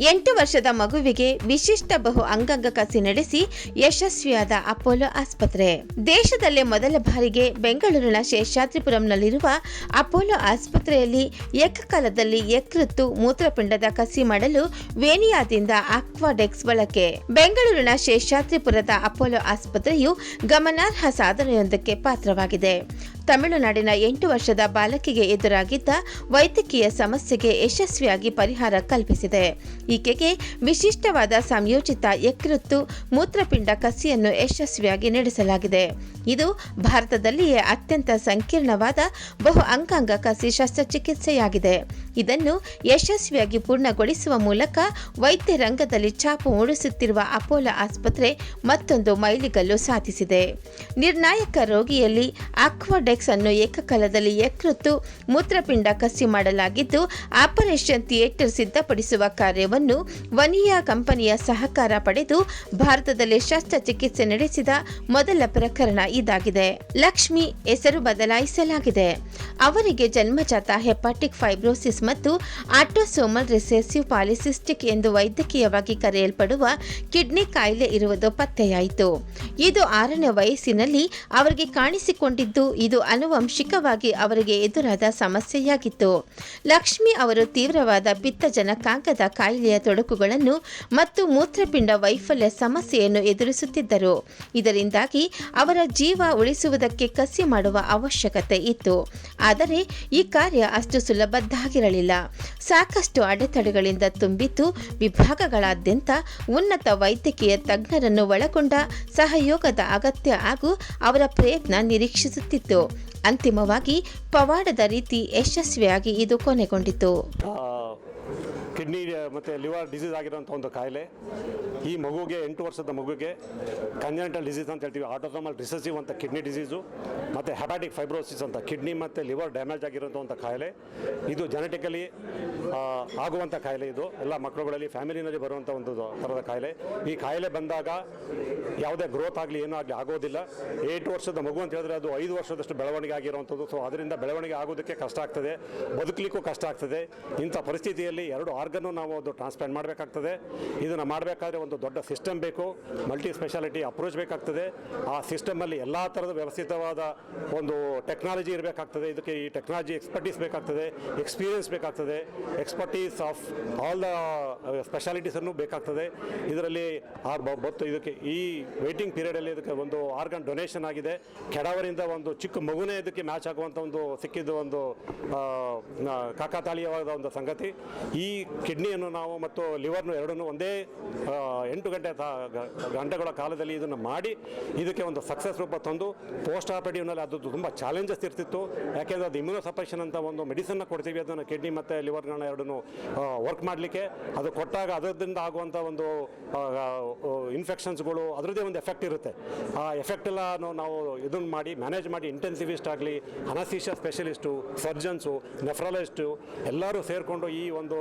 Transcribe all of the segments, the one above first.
ಎಂಟು ವರ್ಷದ ಮಗುವಿಗೆ ವಿಶಿಷ್ಟ ಬಹು ಅಂಗಾಂಗ ಕಸಿ ನಡೆಸಿ ಯಶಸ್ವಿಯಾದ ಅಪೋಲೋ ಆಸ್ಪತ್ರೆ. ದೇಶದಲ್ಲೇ ಮೊದಲ ಬಾರಿಗೆ ಬೆಂಗಳೂರಿನ ಶೇಷಾದ್ರಿಪುರಂನಲ್ಲಿರುವ ಅಪೋಲೋ ಆಸ್ಪತ್ರೆಯಲ್ಲಿ ಏಕಕಾಲದಲ್ಲಿ ಯಕೃತ್ತು ಮೂತ್ರಪಿಂಡದ ಕಸಿ ಮಾಡಲು ವೇನಿಯಾದಿಂದ ಆಕ್ವಾಡೆಕ್ಸ್ ಬಳಕೆ. ಬೆಂಗಳೂರಿನ ಶೇಷಾದ್ರಿಪುರದ ಅಪೋಲೋ ಆಸ್ಪತ್ರೆಯು ಗಮನಾರ್ಹ ಸಾಧನೆಯೊಂದಕ್ಕೆ ಪಾತ್ರವಾಗಿದೆ. ತಮಿಳುನಾಡಿನ ಎಂಟು ವರ್ಷದ ಬಾಲಕಿಗೆ ಎದುರಾಗಿದ್ದ ವೈದ್ಯಕೀಯ ಸಮಸ್ಯೆಗೆ ಯಶಸ್ವಿಯಾಗಿ ಪರಿಹಾರ ಕಲ್ಪಿಸಿದೆ. ಈಕೆಗೆ ವಿಶಿಷ್ಟವಾದ ಸಂಯೋಜಿತ ಯಕೃತ್ತು, ಮೂತ್ರಪಿಂಡ ಕಸಿಯನ್ನು ಯಶಸ್ವಿಯಾಗಿ ನಡೆಸಲಾಗಿದೆ. ಇದು ಭಾರತದಲ್ಲಿಯೇ ಅತ್ಯಂತ ಸಂಕೀರ್ಣವಾದ ಬಹು ಅಂಗಾಂಗ ಕಸಿ ಶಸ್ತ್ರಚಿಕಿತ್ಸೆಯಾಗಿದೆ. ಇದನ್ನು ಯಶಸ್ವಿಯಾಗಿ ಪೂರ್ಣಗೊಳಿಸುವ ಮೂಲಕ ವೈದ್ಯ ರಂಗದಲ್ಲಿ ಛಾಪು ಮೂಡಿಸುತ್ತಿರುವ ಅಪೋಲೋ ಆಸ್ಪತ್ರೆ ಮತ್ತೊಂದು ಮೈಲಿಗಲ್ಲು ಸಾಧಿಸಿದೆ. ನಿರ್ಣಾಯಕ ರೋಗಿಯಲ್ಲಿ ಆಕ್ವಾಡೆಕ್ಸ್ ಅನ್ನು ಏಕಕಾಲದಲ್ಲಿ ಯಕೃತ್ತು ಮೂತ್ರಪಿಂಡ ಕಸಿ ಮಾಡಲಾಗಿದ್ದು, ಆಪರೇಷನ್ ಥಿಯೇಟರ್ ಸಿದ್ಧಪಡಿಸುವ ಕಾರ್ಯವನ್ನು ವನಿಯಾ ಕಂಪನಿಯ ಸಹಕಾರ ಪಡೆದು ಭಾರತದಲ್ಲಿ ಶಸ್ತ್ರಚಿಕಿತ್ಸೆ ನಡೆಸಿದ ಮೊದಲ ಪ್ರಕರಣ ಇದಾಗಿದೆ. ಲಕ್ಷ್ಮಿ ಹೆಸರು ಬದಲಾಯಿಸಲಾಗಿದೆ. ಅವರಿಗೆ ಜನ್ಮಜಾತ ಹೆಪಾಟಿಕ್ ಫೈಬ್ರೋಸಿಸ್ ಮತ್ತು ಆಟೋಸೋಮಲ್ ರಿಸೆಸಿವ್ ಪಾಲಿಸಿಸ್ಟಿಕ್ ಎಂದು ವೈದ್ಯಕೀಯವಾಗಿ ಕರೆಯಲ್ಪಡುವ ಕಿಡ್ನಿ ಕಾಯಿಲೆ ಇರುವುದು ಪತ್ತೆಯಾಯಿತು. ಇದು ಆರನೇ ವಯಸ್ಸಿನಲ್ಲಿ ಅವರಿಗೆ ಕಾಣಿಸಿಕೊಂಡಿದ್ದು, ಇದು ಆನುವಂಶಿಕವಾಗಿ ಅವರಿಗೆ ಎದುರಾದ ಸಮಸ್ಯೆಯಾಗಿತ್ತು. ಲಕ್ಷ್ಮಿ ಅವರು ತೀವ್ರವಾದ ಪಿತ್ತಜನಕಾಂಗದ ಕಾಯಿಲೆಯ ತೊಡಕುಗಳನ್ನು ಮತ್ತು ಮೂತ್ರಪಿಂಡ ವೈಫಲ್ಯ ಸಮಸ್ಯೆಯನ್ನು ಎದುರಿಸುತ್ತಿದ್ದರು. ಇದರಿಂದಾಗಿ ಅವರ ಜೀವ ಉಳಿಸುವುದಕ್ಕೆ ಕಸಿ ಮಾಡುವ ಅವಶ್ಯಕತೆ ಇತ್ತು. ಆದರೆ ಈ ಕಾರ್ಯ ಅಷ್ಟು ಸುಲಭದ್ದಾಗಿರಲಿಲ್ಲ. ಸಾಕಷ್ಟು ಅಡೆತಡೆಗಳಿಂದ ತುಂಬಿದ್ದು ವಿಭಾಗಗಳಾದ್ಯಂತ ಉನ್ನತ ವೈದ್ಯಕೀಯ ತಜ್ಞರನ್ನು ಒಳಗೊಂಡ ಸಹಯೋಗದ ಅಗತ್ಯ ಹಾಗೂ ಅವರ ಪ್ರಯತ್ನ ನಿರೀಕ್ಷಿಸುತ್ತಿತ್ತು. ಅಂತಿಮವಾಗಿ ಪವಾಡದ ರೀತಿ ಯಶಸ್ವಿಯಾಗಿ ಇದು ಕೊನೆಗೊಂಡಿತು. ಕಿಡ್ನಿ ಮತ್ತು ಲಿವರ್ ಡಿಸೀಸ್ ಆಗಿರೋಂಥ ಒಂದು ಕಾಯಿಲೆ. ಈ ಮಗುಗೆ, ಎಂಟು ವರ್ಷದ ಮಗುಗೆ ಕಂಜನೆಂಟಲ್ ಡಿಸೀಸ್ ಅಂತ ಹೇಳ್ತೀವಿ. ಆಟೋಸೋಮಲ್ ರಿಸಸಿವ್ ಅಂತ ಕಿಡ್ನಿ ಡಿಸೀಸು ಮತ್ತು ಹೆಪಾಟಿಕ್ ಫೈಬ್ರೋಸಿಸ್ ಅಂತ ಕಿಡ್ನಿ ಮತ್ತು ಲಿವರ್ ಡ್ಯಾಮೇಜ್ ಆಗಿರೋಂಥ ಒಂದು ಕಾಯಿಲೆ. ಇದು ಜೆನೆಟಿಕಲಿ ಆಗುವಂಥ ಕಾಯಿಲೆ ಇದು. ಎಲ್ಲ ಮಕ್ಕಳುಗಳಲ್ಲಿ ಫ್ಯಾಮಿಲಿನಲ್ಲಿ ಬರುವಂಥ ಒಂದು ಥರದ ಕಾಯಿಲೆ. ಈ ಕಾಯಿಲೆ ಬಂದಾಗ ಯಾವುದೇ ಗ್ರೋತ್ ಆಗಲಿ, ಏನೂ ಆಗಲಿ ಆಗೋದಿಲ್ಲ. ಏಟು ವರ್ಷದ ಮಗು ಅಂತ ಹೇಳಿದ್ರೆ ಅದು ಐದು ವರ್ಷದಷ್ಟು ಬೆಳವಣಿಗೆ ಆಗಿರುವಂಥದ್ದು. ಸೊ ಅದರಿಂದ ಬೆಳವಣಿಗೆ ಆಗೋದಕ್ಕೆ ಕಷ್ಟ ಆಗ್ತದೆ. ಬದುಕಲಿಕ್ಕೂ ಕಷ್ಟ ಆಗ್ತದೆ. ಇಂಥ ಪರಿಸ್ಥಿತಿಯಲ್ಲಿ ಎರಡು ಆರ್ಗನ್ನು ನಾವು ಅದು ಟ್ರಾನ್ಸ್ಪ್ಲಾಂಟ್ ಮಾಡಬೇಕಾಗ್ತದೆ. ಇದನ್ನು ಮಾಡಬೇಕಾದ್ರೆ ಒಂದು ದೊಡ್ಡ ಸಿಸ್ಟಮ್ ಬೇಕು. ಮಲ್ಟಿ ಸ್ಪೆಷಾಲಿಟಿ ಅಪ್ರೋಚ್ ಬೇಕಾಗ್ತದೆ. ಆ ಸಿಸ್ಟಮಲ್ಲಿ ಎಲ್ಲ ಥರದ ವ್ಯವಸ್ಥಿತವಾದ ಒಂದು ಟೆಕ್ನಾಲಜಿ ಇರಬೇಕಾಗ್ತದೆ. ಇದಕ್ಕೆ ಈ ಟೆಕ್ನಾಲಜಿ ಎಕ್ಸ್ಪರ್ಟೀಸ್ ಬೇಕಾಗ್ತದೆ. ಎಕ್ಸ್ಪೀರಿಯನ್ಸ್ ಬೇಕಾಗ್ತದೆ. ಎಕ್ಸ್ಪರ್ಟೀಸ್ ಆಫ್ ಆಲ್ ದ ಸ್ಪೆಷಾಲಿಟೀಸನ್ನು ಬೇಕಾಗ್ತದೆ. ಇದರಲ್ಲಿ ಬತ್ತು ಇದಕ್ಕೆ ಈ ವೇಟಿಂಗ್ ಪೀರಿಯಡಲ್ಲಿ ಇದಕ್ಕೆ ಒಂದು ಆರ್ಗನ್ ಡೊನೇಷನ್ ಆಗಿದೆ. ಕೆಡವರಿಂದ ಒಂದು ಚಿಕ್ಕ ಮಗುನೇ ಇದಕ್ಕೆ ಮ್ಯಾಚ್ ಆಗುವಂಥ ಒಂದು ಸಿಕ್ಕಿದ್ದು ಒಂದು ಕಾಕತಾಳೀಯವಾದ ಒಂದು ಸಂಗತಿ. ಈ ಕಿಡ್ನಿಯನ್ನು ನಾವು ಮತ್ತು ಲಿವರ್ನು ಎರಡನ್ನೂ ಒಂದೇ ಎಂಟು ಗಂಟೆ ಗಂಟೆಗಳ ಕಾಲದಲ್ಲಿ ಇದನ್ನು ಮಾಡಿ ಇದಕ್ಕೆ ಒಂದು ಸಕ್ಸಸ್ ರೂಪ ತಂದು ಪೋಸ್ಟ್ ಆಪರೇಟಿವ್ನಲ್ಲಿ ಅದು ತುಂಬ ಚಾಲೆಂಜಸ್ ಇರ್ತಿತ್ತು. ಯಾಕೆಂದರೆ ಅದು ಇಮ್ಯುನೋ ಸಪ್ರೆಷನ್ ಅಂತ ಒಂದು ಮೆಡಿಸನ್ನ ಕೊಡ್ತೀವಿ ಅದನ್ನು ಕಿಡ್ನಿ ಮತ್ತು ಲಿವರ್ಗಳನ್ನ ಎರಡನ್ನು ವರ್ಕ್ ಮಾಡಲಿಕ್ಕೆ. ಅದು ಕೊಟ್ಟಾಗ ಅದರಿಂದ ಆಗುವಂಥ ಒಂದು ಇನ್ಫೆಕ್ಷನ್ಸ್ಗಳು ಅದರದ್ದೇ ಒಂದು ಎಫೆಕ್ಟ್ ಇರುತ್ತೆ. ಆ ಎಫೆಕ್ಟ್ ಎಲ್ಲ ನಾವು ಇದನ್ನು ಮಾಡಿ ಮ್ಯಾನೇಜ್ ಮಾಡಿ ಇಂಟೆನ್ಸಿವಿಸ್ಟ್ ಆಗಲಿ ಅನಸ್ತೀಷಿಯಾ ಸ್ಪೆಷಲಿಸ್ಟು, ಸರ್ಜನ್ಸು, ನೆಫ್ರಾಲಜಿಸ್ಟು ಎಲ್ಲರೂ ಸೇರಿಕೊಂಡು ಈ ಒಂದು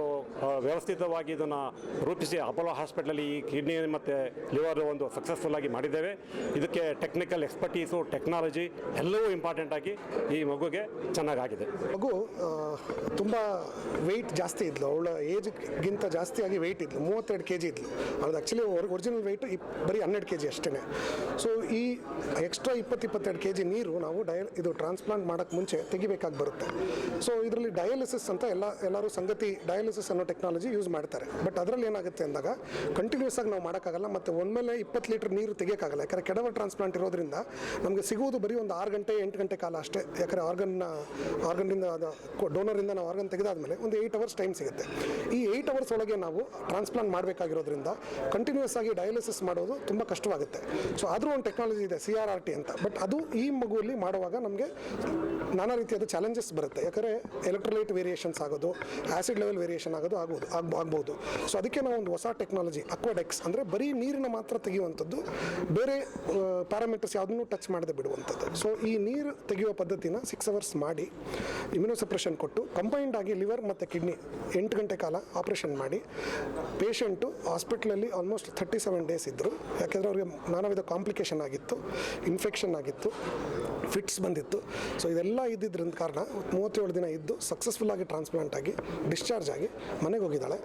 ವ್ಯವಸ್ಥಿತವಾಗಿ ಇದನ್ನು ರೂಪಿಸಿ ಅಪೋಲೋ ಹಾಸ್ಪಿಟ್ಲಲ್ಲಿ ಈ ಕಿಡ್ನಿ ಮತ್ತು ಲಿವರ್ ಒಂದು ಸಕ್ಸಸ್ಫುಲ್ ಆಗಿ ಮಾಡಿದ್ದೇವೆ. ಇದಕ್ಕೆ ಟೆಕ್ನಿಕಲ್ ಎಕ್ಸ್ಪರ್ಟೀಸು ಟೆಕ್ನಾಲಜಿ ಎಲ್ಲವೂ ಇಂಪಾರ್ಟೆಂಟ್ ಆಗಿ ಈ ಮಗುಗೆ ಚೆನ್ನಾಗಾಗಿದೆ. ಮಗು ತುಂಬ ವೆಯ್ಟ್ ಜಾಸ್ತಿ ಇದ್ಲು. ಅವಳ ಏಜ್ಗಿಂತ ಜಾಸ್ತಿಯಾಗಿ ವೆಯ್ಟ್ ಇದ್ಲು. ಮೂವತ್ತೆರಡು ಕೆ ಜಿ ಇದ್ಲು. ಅದು ಆ್ಯಕ್ಚುಲಿ ಒರಿಜಿನಲ್ ವೆಯ್ಟ್ ಇಪ್, ಬರೀ ಹನ್ನೆರಡು ಕೆ ಜಿ ಅಷ್ಟೇ ಸೊ ಈ ಎಕ್ಸ್ಟ್ರಾ ಇಪ್ಪತ್ತು ಇಪ್ಪತ್ತೆರಡು ಕೆ ಜಿ ನೀರು ನಾವು ಡಯ ಇದು ಟ್ರಾನ್ಸ್ಪ್ಲಾಂಟ್ ಮಾಡೋಕ್ಕೆ ಮುಂಚೆ ತೆಗಿಬೇಕಾಗಿ ಬರುತ್ತೆ. ಸೊ ಇದರಲ್ಲಿ ಡಯಾಲಿಸಿಸ್ ಅಂತ ಎಲ್ಲ, ಎಲ್ಲರೂ ಸಂಗತಿ ಡಯಾಲಿಸಿಸ್ ಅನ್ನೋ ಟೆಕ್ನಾಲಜಿ ಯೂಸ್ ಮಾಡ್ತಾರೆ. ಬಟ್ ಅದರಲ್ಲಿ ಏನಾಗುತ್ತೆ ಅಂದಾಗ ಕಂಟಿನ್ಯೂಸ್ ಆಗಿ ನಾವು ಮಾಡೋಕ್ಕಾಗಲ್ಲ, ಮತ್ತು ಒಂದ್ಮೇಲೆ ಇಪ್ಪತ್ತು ಲೀಟರ್ ನೀರು ತೆಗಿಯೋಕ್ಕಾಗಲ್ಲ. ಯಾಕಂದರೆ ಕೆಡವ ಟ್ರಾನ್ಸ್ಪ್ಲಾಂಟ್ ಇರೋದ್ರಿಂದ ನಮಗೆ ಸಿಗುವುದು ಬರೀ ಒಂದು ಆರು ಗಂಟೆ, ಎಂಟು ಗಂಟೆ ಕಾಲ ಅಷ್ಟೇ. ಯಾಕಂದರೆ ಆರ್ಗನ್ನ ಆರ್ಗನ್ನಿಂದ ಡೋನರಿಂದ ನಾವು ಆರ್ಗನ್ ತೆಗೆದಾದ್ಮೇಲೆ ಒಂದು ಏಯ್ಟ್ ಅವರ್ಸ್ ಟೈಮ್ ಸಿಗುತ್ತೆ. ಈ ಏಯ್ಟ್ ಅವರ್ಸ್ ಒಳಗೆ ನಾವು ಟ್ರಾನ್ಸ್ಪ್ಲಾಂಟ್ ಮಾಡಬೇಕಾಗಿರೋದ್ರಿಂದ ಕಂಟಿನ್ಯೂಸ್ ಆಗಿ ಡಯಾಲಿಸಿಸ್ ಮಾಡೋದು ತುಂಬ ಕಷ್ಟವಾಗುತ್ತೆ. ಸೊ ಆದರೂ ಒಂದು ಟೆಕ್ನಾಲಜಿ ಇದೆ ಸಿ ಆರ್ ಆರ್ ಟಿ ಅಂತ. ಬಟ್ ಅದು ಈ ಮಗುವಲ್ಲಿ ಮಾಡುವಾಗ ನಮಗೆ ನಾನಾ ರೀತಿಯಾದ ಚಾಲೆಂಜಸ್ ಬರುತ್ತೆ. ಯಾಕಂದರೆ ಎಲೆಕ್ಟ್ರೋಲೈಟ್ ವೇರಿಯೇಷನ್ಸ್ ಆಗೋದು ಆ್ಯಸಿಡ್ ಲೆವೆಲ್ ವೇರಿಯೇಷನ್ ಆಗೋದು ಆಗ್ಬೋದು, ಆಗ್ಬ, ಆಗ್ಬೋದು. ಸೊ ಅದಕ್ಕೆ ನಾವು ಒಂದು ಹೊಸ ಟೆಕ್ನಾಲಜಿ ಅಕ್ವಾಡೆಕ್ಸ್ ಅಂದರೆ ಬರೀ ನೀರಿನ ಮಾತ್ರ ತೆಗೆಯುವಂಥದ್ದು, ಬೇರೆ ಪ್ಯಾರಾಮೀಟರ್ಸ್ ಯಾವುದನ್ನು ಟಚ್ ಮಾಡದೆ ಬಿಡುವಂಥದ್ದು. ಸೊ ಈ ನೀರು ತೆಗೆಯುವ ಪದ್ಧತಿನ ಸಿಕ್ಸ್ ಅವರ್ಸ್ ಮಾಡಿ ಇಮ್ಯುನೋಸಪ್ರೆಷನ್ ಕೊಟ್ಟು ಕಂಬೈನ್ಡ್ ಆಗಿ ಲಿವರ್ ಮತ್ತು ಕಿಡ್ನಿ ಎಂಟು ಗಂಟೆ ಕಾಲ ಆಪರೇಷನ್ ಮಾಡಿ ಪೇಷಂಟು ಹಾಸ್ಪಿಟ್ಲಲ್ಲಿ ಆಲ್ಮೋಸ್ಟ್ ಥರ್ಟಿ ಸೆವೆನ್ ಡೇಸ್ ಇದ್ದರು ಯಾಕೆಂದರೆ ಅವ್ರಿಗೆ ನಾನಾ ವಿಧ ಕಾಂಪ್ಲಿಕೇಶನ್ ಆಗಿತ್ತು ಇನ್ಫೆಕ್ಷನ್ ಆಗಿತ್ತು ಫಿಟ್ಸ್ ಬಂದಿತ್ತು. ಸೊ ಇದೆಲ್ಲ ಇದ್ದಿದ್ದರಿಂದ ಕಾರಣ ಮೂವತ್ತೇಳು ದಿನ ಇದ್ದು ಸಕ್ಸಸ್ಫುಲ್ ಆಗಿ ಟ್ರಾನ್ಸ್ಪ್ಲಾಂಟ್ ಆಗಿ ಡಿಸ್ಚಾರ್ಜ್ ಆಗಿ, ಮನೆಗೆ ಹೋಗಿದ್ದಾಳೆ